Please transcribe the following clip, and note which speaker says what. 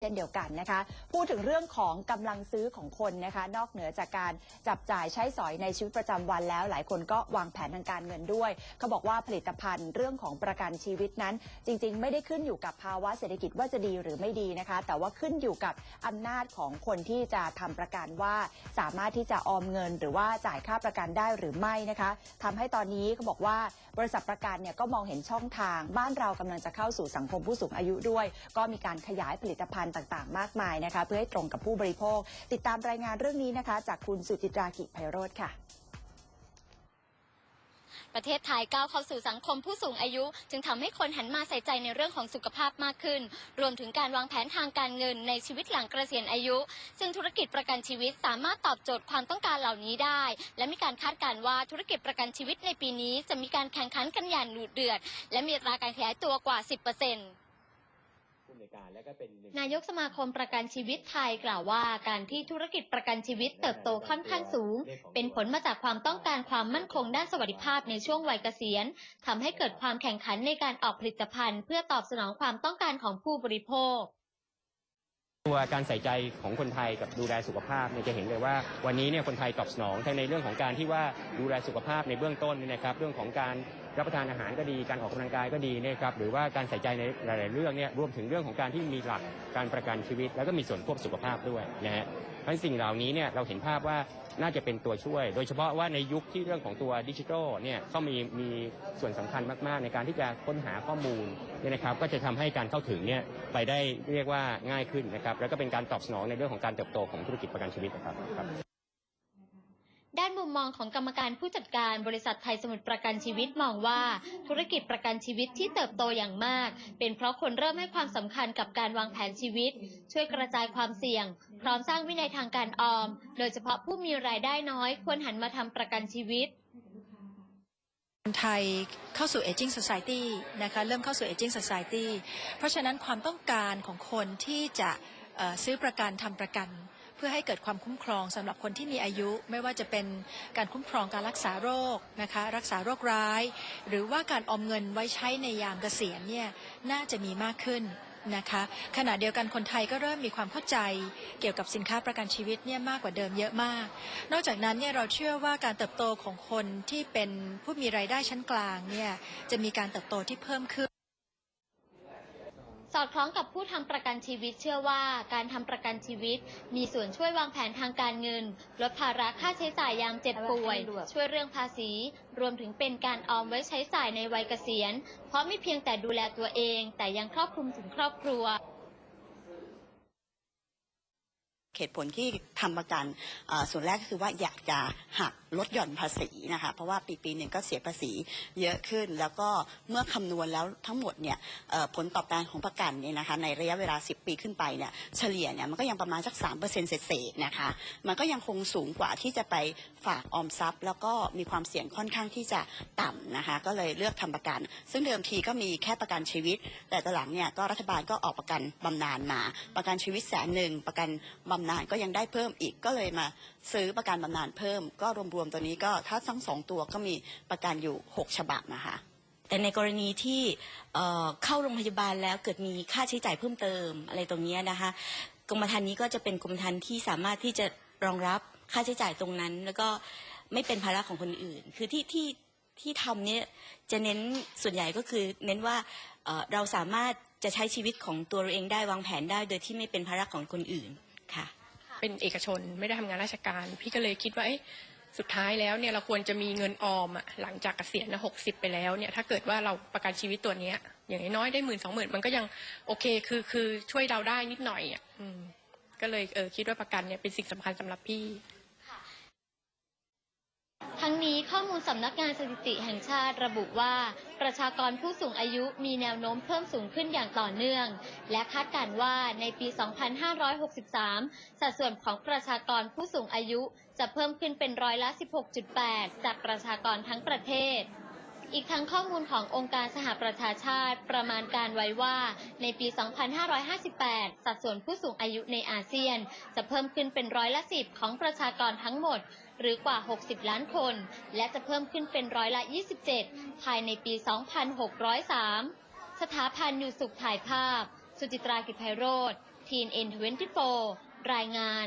Speaker 1: เช่นเดียวกันนะคะ พูดถึงเรื่องของกำลังซื้อของคนนะคะ นอกเหนือจากการจับจ่ายใช้สอยในชีวิตประจำวันแล้ว หลายคนก็วางแผนทางการเงินด้วย เขาบอกว่าผลิตภัณฑ์เรื่องของประกันชีวิตนั้น จริง ๆ ไม่ได้ขึ้นอยู่กับภาวะเศรษฐกิจว่าจะดีหรือไม่ดีนะคะ แต่ว่าขึ้นอยู่กับอำนาจของคนที่จะทำประกันว่า สามารถที่จะออมเงิน หรือว่าจ่ายค่าประกันได้หรือไม่นะคะทำให้ตอนนี้เขาบอกว่าบริษัทประกันเนี่ยก็มองเห็นช่องทาง บ้านเรากำลังจะเข้าสู่สังคมผู้สูงอายุด้วย ก็มีการขยายผลิตภัณฑ์ต่างๆ มากมายนะคะ เพื่อให้ตรงกับผู้บริโภค ติดตามรายงานเรื่องนี้นะคะ จากคุณสุจิตรากิไพโรธค่ะ
Speaker 2: ประเทศไทยก้าวเข้าสู่สังคมผู้สูงอายุ จึงทำให้คนหันมาใส่ใจในเรื่องของสุขภาพมากขึ้น รวมถึงการวางแผนทางการเงินในชีวิตหลังเกษียณอายุ ซึ่งธุรกิจประกันชีวิตสามารถตอบโจทย์ความต้องการเหล่านี้ได้ และมีการคาดการณ์ว่าธุรกิจประกันชีวิตในปีนี้ จะมีการแข่งขันกันอย่างดุเดือด และมีอัตราการขยายตัวกว่า 10%
Speaker 3: นวยการและก็เป็นหนึ่ง
Speaker 2: นายกสมาคมประกันชีวิตไทยกล่าวว่า การที่ธุรกิจประกันชีวิตเติบโตค่อนข้างสูง เป็นผลมาจากความต้องการความมั่นคงด้านสวัสดิภาพในช่วงวัยเกษียณทำให้เกิดความแข่งขันในการออกผลิตภัณฑ์ เพื่อตอบสนองความต้องการของผู้บริโภค
Speaker 3: ตัวการใส่ใจของคนไทยกับดูแลสุขภาพเนี่ยจะเห็นเลยว่าวันนี้เนี่ยคนไทยตอบสนองทั้งในเรื่องของการที่ว่าดูแลสุขภาพในเบื้องต้นเนี่ยนะครับ เรื่องของการรับประทานอาหารก็ดีการออกกำลังกายก็ดีเนะครับหรือว่าการใส่ใจในหลาย ๆ เรื่องเนี่ยรวมถึงเรื่องของการที่มีหลักการประกันชีวิต แล้วก็มีส่วนควบสุขภาพด้วยนะฮะเพราะสิ่งเหล่านี้เนี่ยเราเห็นภาพว่า น่าจะเป็นตัวช่วย โดยเฉพาะว่าในยุคที่เรื่องของตัวดิจิทัลเนี่ยก็มีมีส่วนสำคัญมากๆ ในการที่จะค้นหาข้อมูลเนี่ยนะครับก็จะทำให้การเข้าถึงเนี่ยไปได้เรียกว่าง่ายขึ้นนะครับแล้วก็เป็นการตอบสนองในเรื่องของการเติบโตของธุรกิจประกันชีวิตนะครับ
Speaker 2: มองของกรรมการผู้จัดการบริษัทไทยสมุทรประกันชีวิตมองว่า ธุรกิจประกันชีวิตที่เติบโตอย่างมาก เป็นเพราะคนเริ่มให้ความสำคัญกับการวางแผนชีวิต ช่วยกระจายความเสี่ยง พร้อมสร้างวินัยทางการออม โดยเฉพาะผู้มีรายได้น้อยควรหันมาทำประกันชีวิต
Speaker 4: คนไทยเข้าสู่ aging society นะคะเริ่มเข้าสู่ aging society เพราะฉะนั้นความต้องการของคนที่จะซื้อประกันทำประกัน เพื่อให้เกิดความคุ้มครองสำหรับคนที่มีอายุไม่ว่าจะเป็นการคุ้มครองการรักษาโรคนะคะรักษาโรคร้าย หรือว่าการออมเงินไว้ใช้ในยามเกษียณเนี่ยน่าจะมีมากขึ้นนะคะขณะเดียวกันคนไทยก็เริ่มมีความเข้าใจเกี่ยวกับสินค้าประกันชีวิตเนี่ยมากกว่าเดิมเยอะมาก นอกจากนั้นเนี่ยเราเชื่อว่าการเติบโตของคนที่เป็นผู้มีรายได้ชั้นกลางเนี่ยจะมีการเติบโตที่เพิ่มขึ้น
Speaker 2: อดคล้องกับผู้ทำประกันชีวิตเชื่อว่าการทำประกันชีวิต มีส่วนช่วยวางแผนทางการเงิน ลดภาระค่าใช้จ่ายยามเจ็บป่วย ช่วยเรื่องภาษี รวมถึงเป็นการออมไว้ใช้จ่ายในวัยเกษียณ เพราะไม่เพียงแต่ดูแลตัวเอง แต่ยังครอบคลุมถึงครอบครัว
Speaker 5: เหตุผลที่ทำประกันส่วนแรกก็คือว่าอยากจะหักลดหย่อนภาษีนะคะเพราะว่าปีปีหนึ่งก็เสียภาษีเยอะขึ้น แล้วก็เมื่อคำนวณแล้วทั้งหมดเนี่ยผลตอบแทนของประกันเนี่ยนะคะในระยะเวลา 10 ปีขึ้นไปเนี่ยเฉลี่ยเนี่ยมันก็ยังประมาณสัก3%เปอร์เซ็นต์เศษนะคะมันก็ยังคงสูงกว่าที่จะไปฝากออมทรัพย์ แล้วก็มีความเสี่ยงค่อนข้างที่จะต่ำนะคะก็เลยเลือกทำประกัน ซึ่งเดิมทีก็มีแค่ประกันชีวิต แต่ตอหลังเนี่ยก็รัฐบาลก็ออกประกันบำนาญมา ประกันชีวิตแสนหนึ่งประกันบำนาญก็ยังได้เพิ่มอีกก็เลยมาซื้อประกันบำนาญเพิ่ม ก็รวมๆตัวนี้ก็ถ้าทั้งสองตัวก็มีประกันอยู่ 6 ฉบับนะคะ
Speaker 6: แต่ในกรณีที่เเข้าโรงพยาบาลแล้วเกิดมีค่าใช้จ่ายเพิ่มเติมอะไรตรงนี้นะคะกรมธรรม์นี้ก็จะเป็นกรมธรรม์ที่สามารถที่จะรองรับค่าใช้จ่ายตรงนั้น แล้วก็ไม่เป็นภาระของคนอื่น คือที่ที่ที่ทำเนี่ยจะเน้นส่วนใหญ่ก็คือเน้นว่าเเราสามารถจะใช้ชีวิตของตัวเราเองได้วางแผนได้ โดยที่ไม่เป็นภาระของคนอื่น ค่ะ
Speaker 7: เป็นเอกชนไม่ได้ทำงานราชการ พี่ก็เลยคิดว่าเอ๊ะสุดท้ายแล้วเนี่ยเราควรจะมีเงินออมอะหลังจากเกษียณนะหกสิบไปแล้วเนี่ยถ้าเกิดว่าเราประกันชีวิตตัวเนี้ย อย่างน้อยๆได้หมื่นสองหมื่นมันก็ยังโอเคคือคือช่วยเราได้นิดหน่อยอะอืมก็เลยเออคิดว่าประกันเนี่ยเป็นสิ่งสำคัญสำหรับพี่
Speaker 2: ทั้งนี้ข้อมูลสำนักงานสถิติแห่งชาติระบุว่า ประชากรผู้สูงอายุมีแนวโน้มเพิ่มสูงขึ้นอย่างต่อเนื่อง และคาดการณ์ว่าในปี 2563 สัดส่วนของประชากรผู้สูงอายุจะเพิ่มขึ้นเป็นร้อยละ 16.8 จากประชากรทั้งประเทศ อีกทั้งข้อมูลขององค์การสหประชาชาติ ประมาณการไว้ว่าในปี 2558 สัดส่วนผู้สูงอายุในอาเซียน จะเพิ่มขึ้นเป็นร้อยละ10ของประชากรทั้งหมด หรือกว่า 60 ล้านคน และจะเพิ่มขึ้นเป็นร้อยละ 27 ภายในปี 2603 สถาพันธ์อยู่สุขถ่ายภาพ สุจิตรากิจไพโรธ TNN24 รายงาน